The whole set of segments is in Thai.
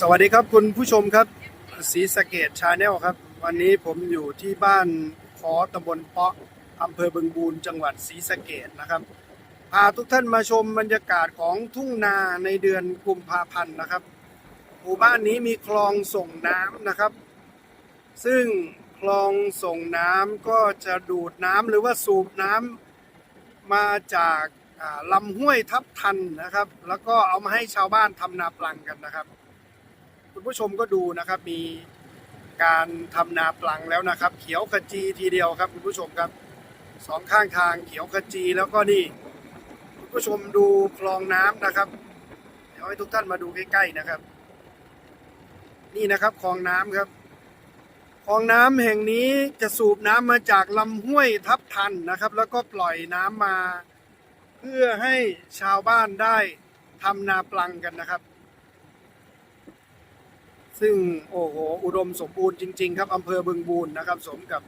สวัสดีครับคุณผู้ชมครับศรีสะเกดชาแนลครับ วันนี้ผมอยู่ที่บ้านคอตำบลเปาะอำเภอบึงบูรจังหวัดศรีสะเกดนะครับพาทุกท่านมาชมบรรยากาศของทุ่งนาในเดือนกุมภาพันธ์นะครับหมู่บ้านนี้มีคลองส่งน้ำนะครับ ซึ่งคลองส่งน้ำก็จะดูดน้ำหรือว่าสูบน้ำมาจากลำห้วยทับทันนะครับ แล้วก็เอามาให้ชาวบ้านทำนาปลังกันนะครับ คุณผู้ชมก็ดูนะครับ มีการทำนาปลังแล้วนะครับ เขียวขจีทีเดียวครับ คุณผู้ชมครับสองข้างทางเขียวขจีแล้วก็นี่ คุณผู้ชมดูคลองน้ำนะครับเดี๋ยวให้ทุกท่านมาดูใกล้ๆนะครับ นี่นะครับคลองน้ำครับคลองน้ำแห่งนี้จะสูบน้ำมาจากลำห้วยทับทันนะครับ แล้วก็ปล่อยน้ำมา เพื่อให้ชาวบ้านได้ทำนาปลังกันนะครับ ซึ่งโอ้โหอุดมสมบูรณ์จริงๆครับอำเภอบึงบูรนะครับสมกับ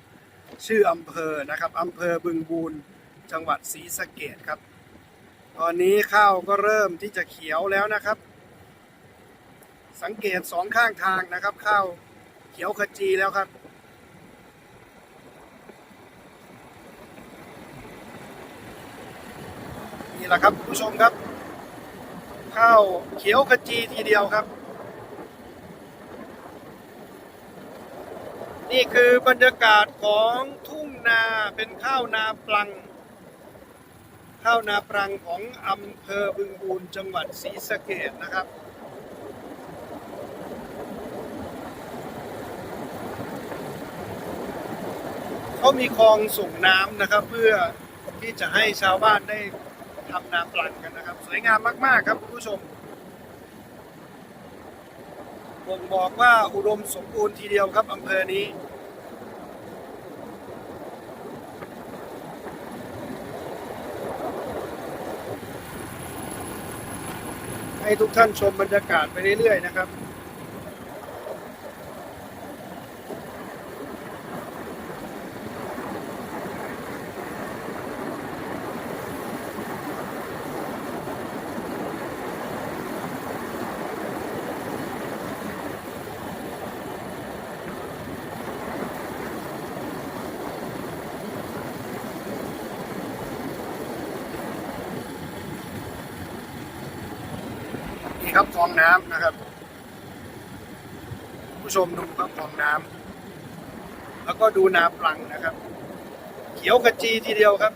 ชื่ออำเภอนะครับอำเภอบึงบูรจังหวัดศรีสะเกดครับ ตอนนี้ข้าวก็เริ่มที่จะเขียวแล้วนะครับ สังเกตสองข้างทางนะครับ ข้าวเขียวขจีแล้วครับนี่แหละครับคุณผู้ชมครับ ข้าวเขียวขจีทีเดียวครับ นี่คือบรรยากาศของทุ่งนาเป็นข้าวนาปลัง ข้าวนาปลังของอำเภอบึงบูรจังหวัดศรีสะเกดนะครับเขามีคลองส่งน้ำนะครับ เพื่อที่จะให้ชาวบ้านได้ทำนาปลังกันนะครับ สวยงามมาก ๆ ครับคุณผู้ชม บ่งบอกว่าอุดมสมบูรณ์ทีเดียวครับอำเภอนี้ ให้ทุกท่านชมบรรยากาศไปเรื่อยๆนะครับ ครับคลองน้ำนะครับ ผู้ชมดูครับคลองน้ำแล้วก็ดูนาปลังนะครับ เขียวขจีทีเดียวครับ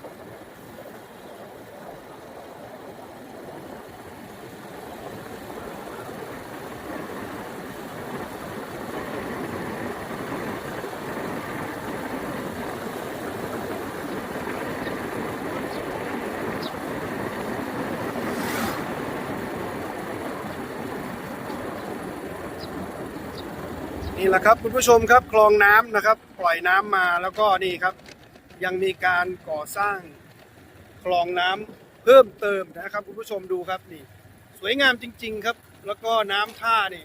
นี่แหละครับคุณผู้ชมครับคลองน้ำนะครับ ปล่อยน้ำมาแล้วก็นี่ครับ ยังมีการก่อสร้างคลองน้ำเพิ่มเติมนะครับ คุณผู้ชมดูครับนี่ สวยงามจริง ๆครับ แล้วก็น้ำท่านี่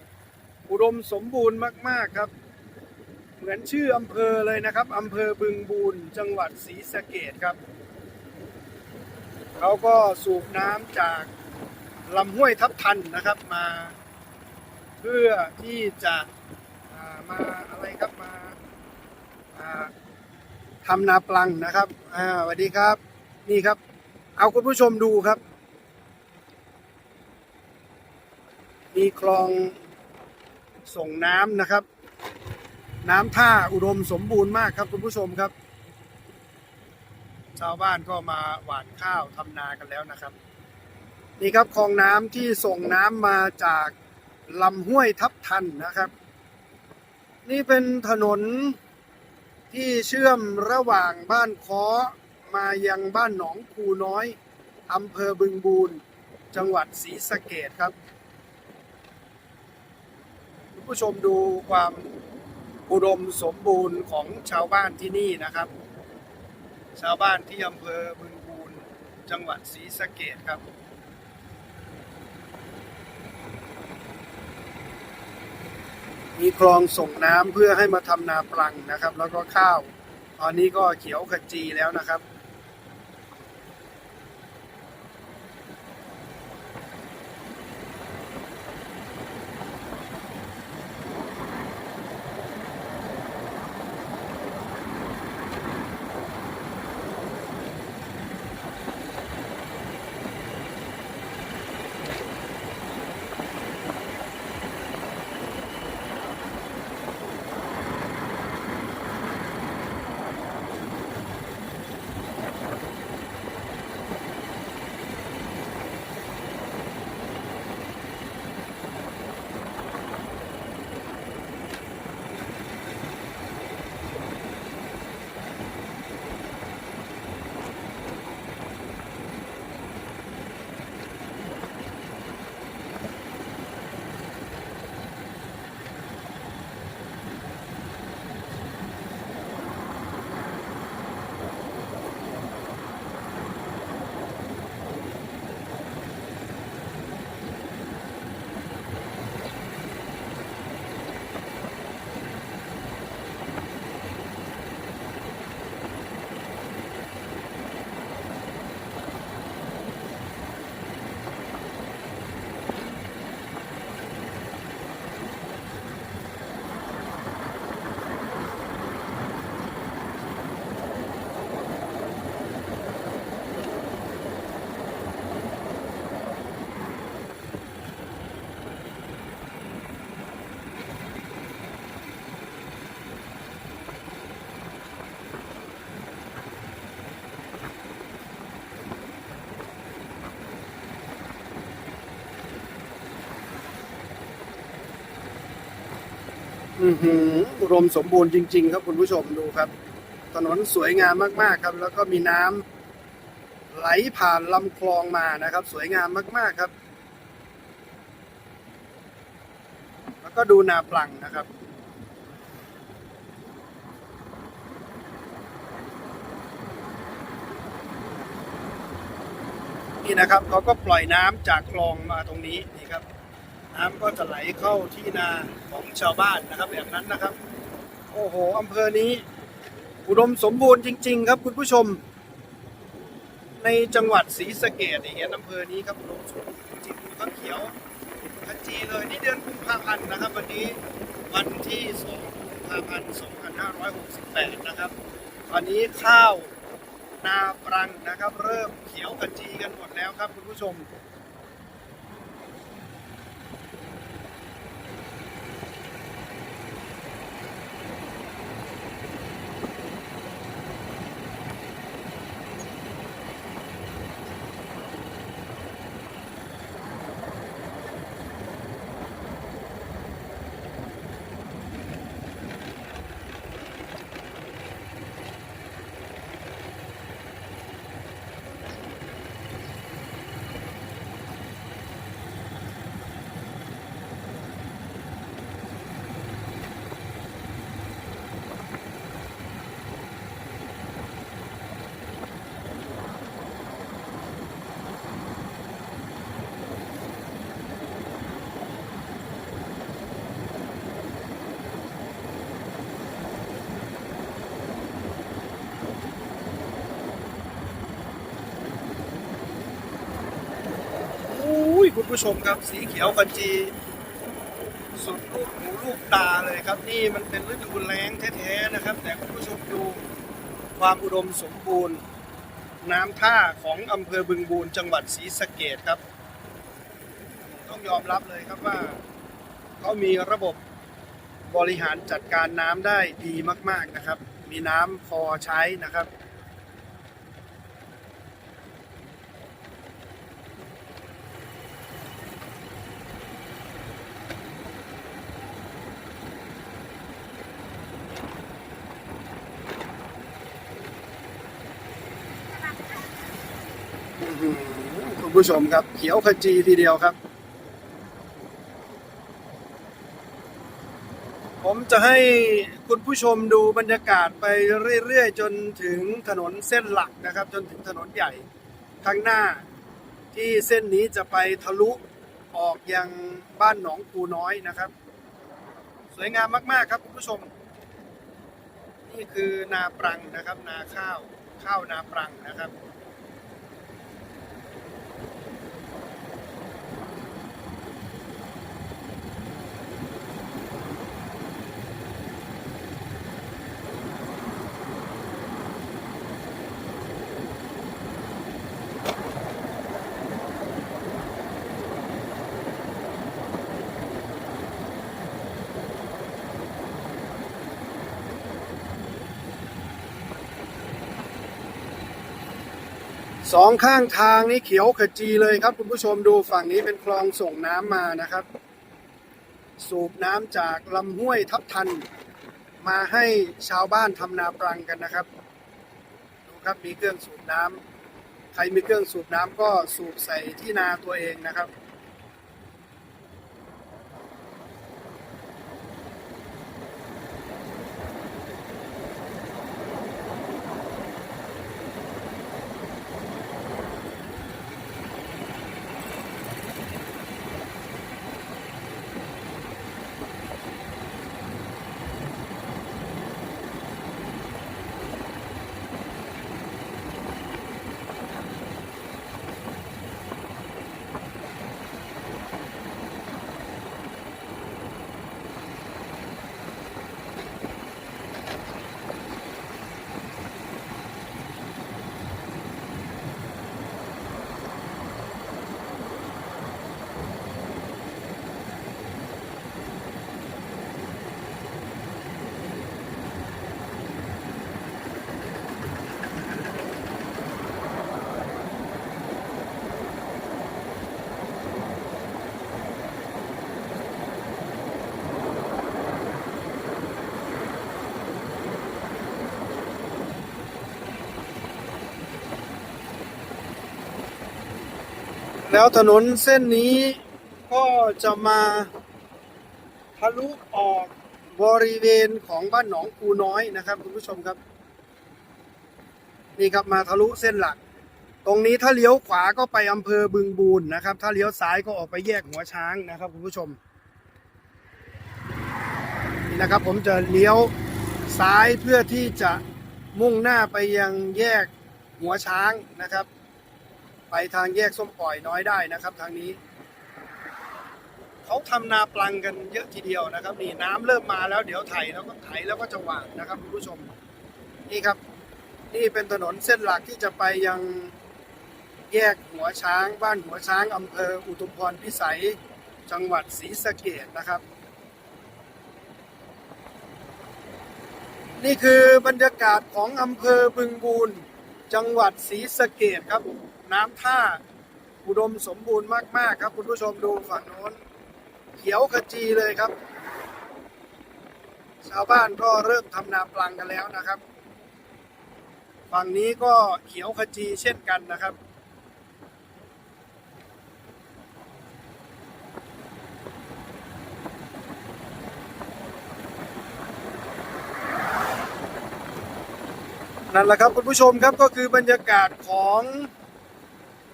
อุดมสมบูรณ์มาก ๆครับ เหมือนชื่ออำเภอเลยนะครับอำเภอบึงบูรจังหวัดศรีสะเกดครับเขาก็สูบน้ำจากลำห้วยทับทันนะครับมา เพื่อที่จะ มาอะไรครับมาอ่าทำนาปลังนะครับอ่าสวัสดีครับ นี่ครับ เอาคุณผู้ชมดูครับ มีคลองส่งน้ำนะครับ น้ำท่าอุดมสมบูรณ์มากครับคุณผู้ชมครับ ชาวบ้านก็มาหว่านข้าวทำนากันแล้วนะครับ นี่ครับคลองน้ำที่ส่งน้ำมาจากลำห้วยทับทันนะครับ นี่เป็นถนนที่เชื่อมระหว่างบ้านค้อมายังบ้านหนองคูน้อยอำเภอบึงบูรจังหวัดศรีสะเกดครับ ผู้ชมดูความอุดมสมบูรณ์ของชาวบ้านที่นี่นะครับ ชาวบ้านที่อำเภอบึงบูรจังหวัดศรีสะเกดครับ มีคลองส่งน้ำเพื่อให้มาทำนาปลังนะครับ แล้วก็ข้าว ตอนนี้ก็เขียวขจีแล้วนะครับ อือหืออุดมสมบูรณ์จริง ๆ ครับคุณผู้ชมดูครับ ถนนสวยงามมากๆครับ แล้วก็มีน้ำไหลผ่านลำคลองมานะครับ สวยงามมาก ๆครับ แล้วก็ดูนาปลังนะครับนี่นะครับเขาก็ปล่อยน้ำจากคลองมาตรงนี้นี่ครับ น้ำก็จะไหลเข้าที่นาของชาวบ้านนะครับแบบนั้นนะครับ โอ้โหอำเภอนี้ อุดมสมบูรณ์จริง ๆ ครับคุณผู้ชม ในจังหวัดศรีสะเกดอย่างเงี้ยอำเภอนี้ครับอุดมสมบูรณ์จริงๆดูครับเขียวขจีเลยนี่เดือนกุมภาพันธ์นะครับ วันนี้วันที่2กุมภาพันธ์2568 นะครับ ตอนนี้ข้าวนาปรังนะครับ เริ่มเขียวขจีกันหมดแล้วครับคุณผู้ชม อุ้ย คุณผู้ชมครับ สีเขียวขจีสุดลูกหูลูกตาเลยครับ นี่มันเป็นฤดูแล้งแท้ๆนะครับ แต่คุณผู้ชมดูความอุดมสมบูรณ์ น้ำท่าของอำเภอบึงบูรจังหวัดศรีสะเกดครับ ต้องยอมรับเลยครับว่าเขามีระบบบริหารจัดการน้ำได้ดีมาก ๆนะครับ มีน้ำพอใช้นะครับ คุณผู้ชมครับ เขียวขจีทีเดียวครับ ผมจะให้คุณผู้ชมดูบรรยากาศไปเรื่อยๆ จนถึงถนนเส้นหลักนะครับ จนถึงถนนใหญ่ข้างหน้า ที่เส้นนี้จะไปทะลุออกยังบ้านหนองปูน้อยนะครับ สวยงามมากๆครับคุณผู้ชม นี่คือนาปรังนะครับ นาข้าวข้าวนาปรังนะครับ สองข้างทางนี่เขียวขจีเลยครับ คุณผู้ชมดูฝั่งนี้เป็นคลองส่งน้ำมานะครับ สูบน้ำจากลำห้วยทับทัน มาให้ชาวบ้านทำนาปรังกันนะครับ ดูครับมีเครื่องสูบน้ำใครมีเครื่องสูบน้ำก็สูบใส่ที่นาตัวเองนะครับ แล้วถนนเส้นนี้ก็จะมาทะลุออกบริเวณของบ้านหนองคูน้อยนะครับคุณผู้ชมครับ นี่ครับมาทะลุเส้นหลัก ตรงนี้ถ้าเลี้ยวขวาก็ไปอำเภอบึงบูนนะครับ ถ้าเลี้ยวซ้ายก็ออกไปแยกหัวช้างนะครับคุณผู้ชมนี่นะครับผมจะเลี้ยวซ้ายเพื่อที่จะมุ่งหน้าไปยังแยกหัวช้างนะครับ ไปทางแยกส้มปล่อยน้อยได้นะครับ ทางนี้ เขาทำนาปลังกันเยอะทีเดียวนะครับ นี่น้ำเริ่มมาแล้วเดี๋ยวไถแล้วก็ไถแล้วก็จะหว่านนะครับคุณผู้ชม นี่ครับ นี่เป็นถนนเส้นหลักที่จะไปยังแยกหัวช้างบ้านหัวช้างอำเภออุทุมพรพิสัยจังหวัดศรีสะเกดนะครับ นี่คือบรรยากาศของอำเภอบึงบูนจังหวัดศรีสะเกดครับ น้ำท่า อุดมสมบูรณ์มาก ๆ ครับ คุณผู้ชมดูฝั่งโน้น เขียวขจีเลยครับ ชาวบ้านก็เริ่มทำนาปลังกันแล้วนะครับ ฝั่งนี้ก็เขียวขจีเช่นกันนะครับนั่นแหละครับคุณผู้ชมครับก็คือบรรยากาศของ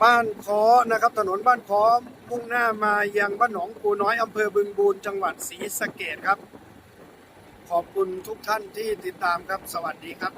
บ้านคอนะครับ ถนนบ้านคอมุ่งหน้ามายังบ้านหนองปูน้อยอำเภอบึงบูนจังหวัดศรีสะเกดครับ ขอบคุณทุกท่านที่ติดตามครับ สวัสดีครับ